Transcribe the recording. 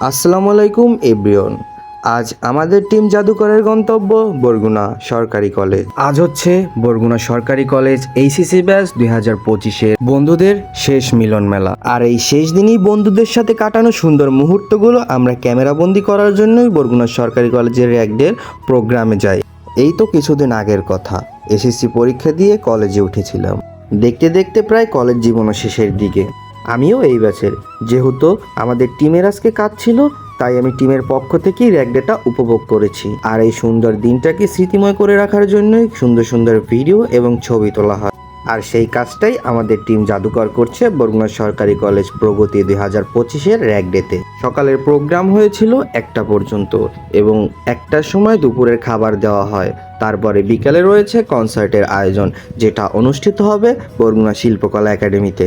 আসসালামু আলাইকুম এভরিওন আজ আমাদের টিম জাদুকরের গন্তব্য বরগুনা সরকারি কলেজ। আজ হচ্ছে বরগুনা সরকারি কলেজ এইসিসি ব্যাচ দুই হাজার পঁচিশের বন্ধুদের শেষ মিলন মেলা। আর এই শেষ দিনই বন্ধুদের সাথে কাটানো সুন্দর মুহূর্তগুলো আমরা ক্যামেরাবন্দি করার জন্যই বরগুনা সরকারি কলেজের র্যাকডের প্রোগ্রামে যাই। এই তো কিছুদিন আগের কথা এসএসসি পরীক্ষা দিয়ে কলেজে উঠেছিলাম। দেখতে দেখতে প্রায় কলেজ জীবনও শেষের দিকে। আমিও এই ব্যাচের। যেহেতু আমাদের টিমের আজকে কাজ ছিল, তাই আমি টিমের পক্ষ থেকেই র্যাক ডেটা উপভোগ করেছি। আর এই সুন্দর দিনটাকে স্মৃতিময় করে রাখার জন্যই সুন্দর সুন্দর ভিডিও এবং ছবি তোলা হয়। আর সেই কাজটাই আমাদের টিম জাদুকর করছে বরগুনা সরকারি কলেজ প্রগতি দুই হাজার পঁচিশের র্যাক ডেতে। সকালের প্রোগ্রাম হয়েছিল একটা পর্যন্ত এবং একটার সময় দুপুরের খাবার দেওয়া হয়। তারপরে বিকালে রয়েছে কনসার্টের আয়োজন, যেটা অনুষ্ঠিত হবে বরগুনা শিল্পকলা একাডেমিতে।